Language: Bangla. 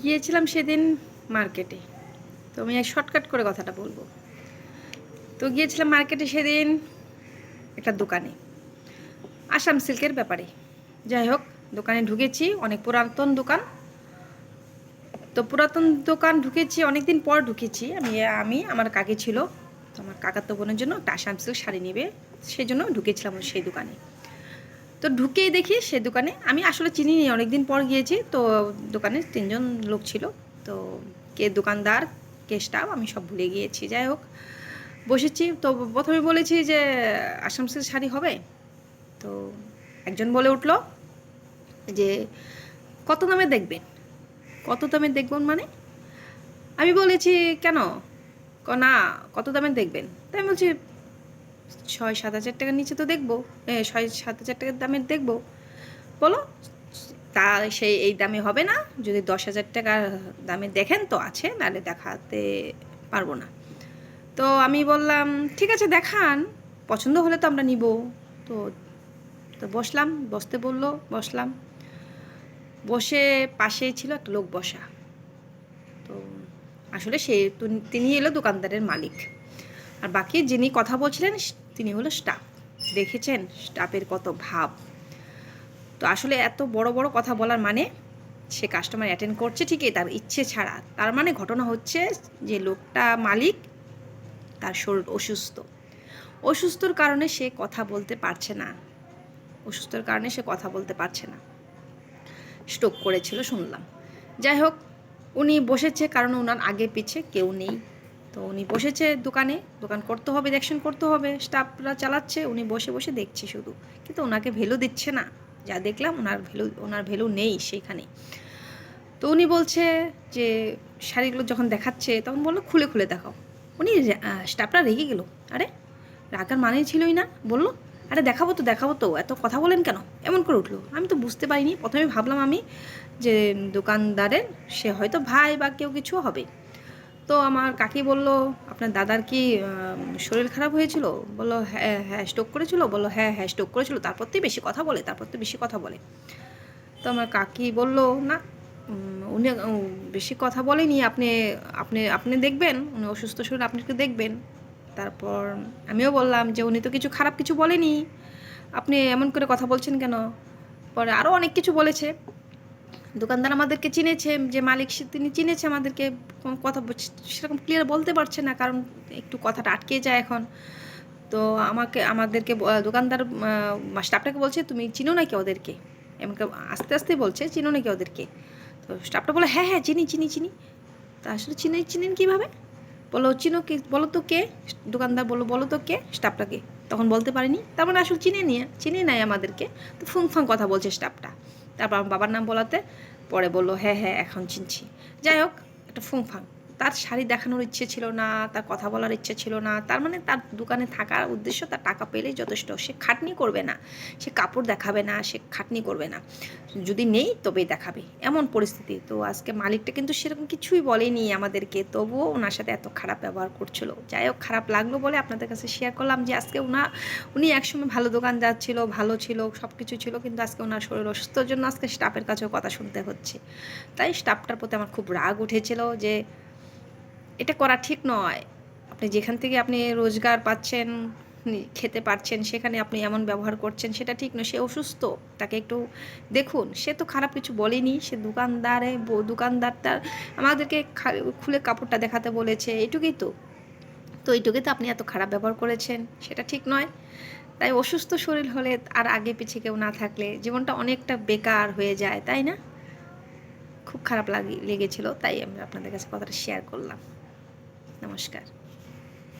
গিয়েছিলাম সেদিন মার্কেটে। তো আমি শর্টকাট করে কথাটা বলব। তো গিয়েছিলাম মার্কেটে সেদিন একটা দোকানে, আসাম সিল্কের ব্যাপারে। যাই হোক, দোকানে ঢুকেছি, অনেক পুরাতন দোকান। তো পুরাতন দোকান ঢুকেছি অনেক দিন পর ঢুকেছি। আমি আমি, আমার কাকি ছিল। তো আমার কাকাতো বোনের জন্য একটা আসাম সিল্ক শাড়ি নেবে, সেই জন্য ঢুকেছিলাম সেই দোকানে। তো ঢুকেই দেখি সে দোকানে। আমি আসলে চিনি নি অনেকদিন পর গিয়েছি। তো দোকানে তিনজন লোক ছিল। তো কে দোকানদার, কে স্টাফ, আমি সব ভুলে গিয়েছি। যাই হোক, বসেছি। তো প্রথমে বলেছি যে, আসাম শাড়ি হবে? তো একজন বলে উঠল যে, কত দামে দেখবেন? কত দামে দেখবেন মানে? আমি বলেছি, কেন? না, কত দামে দেখবেন? তাই বলছি ছয়, সাত হাজার টাকার নিচে তো দেখব। ছয়, সাত হাজার টাকার দামের দেখব। বলো, তা সেই এই দামে হবে না। যদি দশ হাজার টাকার দামে দেখেন তো আছে, নাহলে দেখাতে পারব না। তো আমি বললাম, ঠিক আছে, দেখান। পছন্দ হলে তো আমরা নিব। তো তো বসলাম, বসতে বলল, বসলাম। বসে পাশেই ছিল একটা লোক বসা। তো আসলে সে তিনি এলো দোকানদারের মালিক। আর বাকি যিনি কথা বলছিলেন তিনি হলো স্টাফ। দেখেছেন স্টাফের কত ভাব। তো আসলে এত বড় বড় কথা বলার মানে সে কাস্টমার অ্যাটেন্ড করছে ঠিকই, তার ইচ্ছে ছাড়া। তার মানে ঘটনা হচ্ছে যে লোকটা মালিক, তার শরীর অসুস্থ। অসুস্থর কারণে সে কথা বলতে পারছে না। অসুস্থর কারণে সে কথা বলতে পারছে না। স্ট্রোক করেছিল শুনলাম। যাই হোক, উনি বসেছে কারণ ওনার আগে পিছে কেউ নেই। তো উনি বসেছে দোকানে, দোকান করতে হবে দেখশন করতে হবে, স্টাফরা চালাচ্ছে, উনি বসে বসে দেখছে শুধু। কিন্তু ওনাকে ভ্যালু দিচ্ছে না। যা দেখলাম ওনার ভ্যালু ওনার ভ্যালু নেই সেইখানে। তো উনি বলছে যে, শাড়িগুলো যখন দেখাচ্ছে, তখন বলল, খুলে খুলে দেখাও। উনি স্টাফরা রেগে গেল। আরে রাগার মানেই ছিলই না? বলল। আরে, দেখাবো তো দেখাবো তো, এত কথা বলেন কেন? এমন করে উঠল। আমি তো বুঝতে পারিনি। প্রথমে ভাবলাম আমি যে দোকানদারের, সে হয়তো ভাই বা কেউ কিছু হবে। তো আমার কাকি বলল, আপনার দাদার কি শরীর খারাপ হয়েছিল? বলল হ্যাঁ হ্যাঁ স্ট্রোক করেছিল। বলল হ্যাঁ হ্যাঁ স্ট্রোক করেছিল। তারপর তো বেশি কথা বলে, তারপর তো বেশি কথা বলে। তো আমার কাকি বলল, না উনি বেশি কথা বলেনি। আপনি আপনি আপনি দেখবেন, উনি অসুস্থ শরীর আপনি একটু দেখবেন। তারপর আমিও বললাম যে, উনি তো কিছু খারাপ কিছু বলেনি। আপনি এমন করে কথা বলছেন কেন? পরে আরও অনেক কিছু বলেছে। দোকানদার আমাদেরকে চিনেছে, যে মালিক তিনি চিনেছে আমাদেরকে কথা সেরকম ক্লিয়ার বলতে পারছে না, কারণ একটু কথাটা আটকে যায় এখন। তো আমাকে, আমাদেরকে দোকানদার স্টাফটাকে বলছে, তুমি চিনো নাকি ওদেরকে? এমনকি আস্তে আস্তে বলছে, চিনো নাকি ওদেরকে? তো স্টাফটা বলে হ্যাঁ হ্যাঁ চিনি চিনি চিনি। তা আসলে চিনে, চিনেন কীভাবে? বলো, চিনো কে, বলো তো কে? দোকানদার বলো বলো তো কে? স্টাফটাকে তখন বলতে পারিনি, তার মানে আসলে চিনে নিয়ে, চিনে নেয় আমাদেরকে। তো ফুং ফাং কথা বলছে স্টাফটা তারপর আমার বাবার নাম বলাতে, পরে বলল হ্যাঁ হ্যাঁ এখন চিনছি। যাই হোক, একটা ফুং ফাং তার শাড়ি দেখানোর ইচ্ছে ছিল না, তার কথা বলার ইচ্ছে ছিল না, তার মানে তার দোকানে থাকার উদ্দেশ্য তার টাকা পেলেই যথেষ্ট। সে খাটনি করবে না, সে কাপড় দেখাবে না, সে খাটনি করবে না। যদি নেই তবেই দেখাবে, এমন পরিস্থিতি। তো আজকে মালিকটা কিন্তু সেরকম কিছুই বলেনি আমাদেরকে, তবুও ওনার সাথে এত খারাপ ব্যবহার করছিল। যাই হোক, খারাপ লাগল বলে আপনাদের কাছে শেয়ার করলাম যে আজকে ওনা উনি একসময় ভালো দোকান ছিল, ভালো ছিল সব কিছু ছিল, কিন্তু আজকে ওনার শরীর অসুস্থর জন্য আজকে স্টাফের কাছেও কথা শুনতে হচ্ছে। তাই স্টাফটার প্রতি আমার খুব রাগ উঠেছিল যে এটা করা ঠিক নয়। আপনি যেখান থেকে আপনি রোজগার পাচ্ছেন খেতে পারছেন, সেখানে আপনি এমন ব্যবহার করছেন, সেটা ঠিক নয়, সে অসুস্থ। তাকে একটু দেখুন, সে তো খারাপ কিছু বলেনি, সে দোকানদারে, ব- দোকানদারটা আমাদেরকে খুলে কাপড়টা দেখাতে বলেছে এটুকুই তো। তো এইটুকুই তো আপনি এত খারাপ ব্যবহার করেছেন, সেটা ঠিক নয়। তাই অসুস্থ শরীর হলে আর আগে পিছিয়ে কেউ না থাকলে জীবনটা অনেকটা বেকার হয়ে যায়, তাই না? খুব খারাপ লাগে, লেগেছিল, তাই আমি আপনাদের কাছে কথাটা শেয়ার করলাম। নমস্কার